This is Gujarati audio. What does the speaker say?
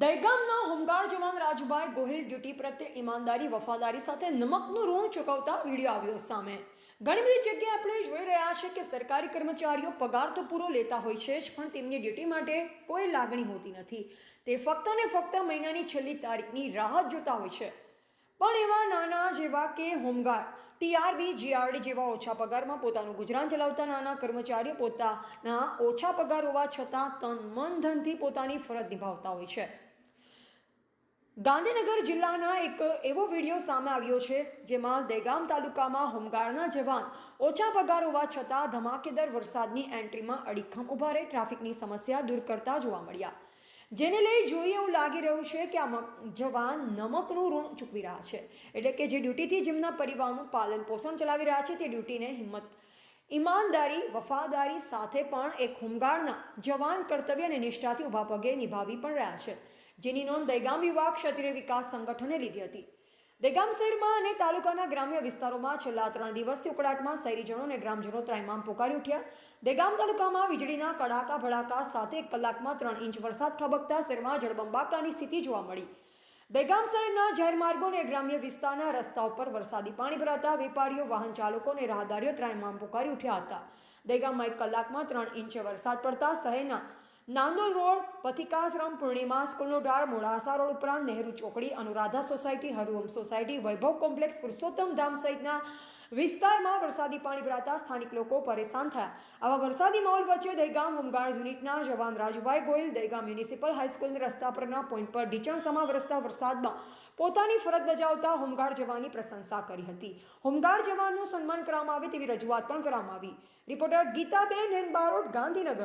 દહેગામના હોમગાર્ડ જવાન રાજુભાઈ ગોહિલ ડ્યુટી પ્રત્યે ઈમાનદારી, વફાદારી સાથે નમકનું ઋણ ચૂકવતા વીડિયો આવ્યો સામે. ઘણી બધી જગ્યાએ આપણે જોઈ રહ્યા છે કે સરકારી કર્મચારીઓ પગાર તો પૂરો લેતા હોય છે જ, પણ તેમની ડ્યુટી માટે કોઈ લાગણી હોતી નથી. તે ફક્ત ને ફક્ત મહિનાની છેલ્લી તારીખની રાહ જોતા હોય છે. પણ એવા નાના જેવા કે હોમગાર્ડ, ટીઆરબી, જીઆરડી જેવા ઓછા પગારમાં પોતાનું ગુજરાન ચલાવતા નાના કર્મચારીઓ પોતાના ઓછા પગાર હોવા છતાં તન મન ધનથી પોતાની ફરજ નિભાવતા હોય છે. ગાંધીનગર જિલ્લાના એક એવો વીડિયો સામે આવ્યો છે, જેમાં દહેગામ તાલુકામાં હોમગાર્ડના જવાન ઓછા પગાર હોવા છતાં ધમાકેદાર વરસાદની એન્ટ્રીમાં અડીખમ ઊભા રહી ટ્રાફિકની સમસ્યા દૂર કરતા જોવા મળ્યા. જેને લઈ જોઈએ એવું લાગી રહ્યું છે કે આ જવાન નમકનું ઋણ ચૂકવી રહ્યા છે. એટલે કે જે ડ્યુટીથી જેમના પરિવારનું પાલન પોષણ ચલાવી રહ્યા છે, તે ડ્યુટીને હિંમત, ઈમાનદારી, વફાદારી સાથે પણ એક હોમગાર્ડના જવાન કર્તવ્ય અને નિષ્ઠાથી ઊભા પગે નિભાવી પણ રહ્યા છે. જેની નોંધ દહેગામ યુવા ક્ષત્રિય વિકાસ સંગઠને લીધી હતી. દહેગામ શહેરમાં અને તાલુકાના ગ્રામ્ય વિસ્તારોમાં છેલ્લા ત્રણ દિવસથી ઉકળાટમાં શહેરીજનો અને ગ્રામજનો ત્રાઇમામ પોકારી ઉઠ્યા. દહેગામ તાલુકામાં વીજળીના કડાકા ભડાકા સાથે એક કલાકમાં ત્રણ ઇંચ વરસાદ ખાબકતા શહેરમાં જળબંબાકાની સ્થિતિ જોવા મળી. દહેગામ શહેરના જાહેર માર્ગો અને ગ્રામ્ય વિસ્તારના રસ્તા ઉપર વરસાદી પાણી ભરાતા વેપારીઓ, વાહન ચાલકો અને રાહદારીઓ ત્રાઇમામ પોકારી ઉઠ્યા હતા. દહેગામમાં એક કલાકમાં ત્રણ ઇંચ વરસાદ પડતા શહેરના નાંદોલ રોડ, પથિકાશ્રમ, પૂર્ણિમા સ્કૂલનો ઢાળ, મોડાસા રોડ ઉપરાંત નહેરુ ચોકડી, Anuradha society Hariom society, Vaibhav complex, Purushottam Dham સહિતના વિસ્તારમાં વરસાદી પાણી ભરાતા સ્થાનિક લોકો પરેશાન થયા. આવા વરસાદી માહોલ વચ્ચે દહેગામ હોમગાર્ડ યુનિટના જવાન Rajubhai Goyal, Dehgam municipal high school રસ્તા પરના પોઈન્ટ પર ઢીચણ સમા વરસતા વરસાદમાં પોતાની ફરજ બજાવતા હોમગાર્ડ જવાનની પ્રશંસા કરી હતી. હોમગાર્ડ જવાનનું સન્માન કરવામાં આવે તેવી રજૂઆત પણ કરવામાં આવી. રિપોર્ટર ગીતાબેન હેન બારોટ, ગાંધીનગર.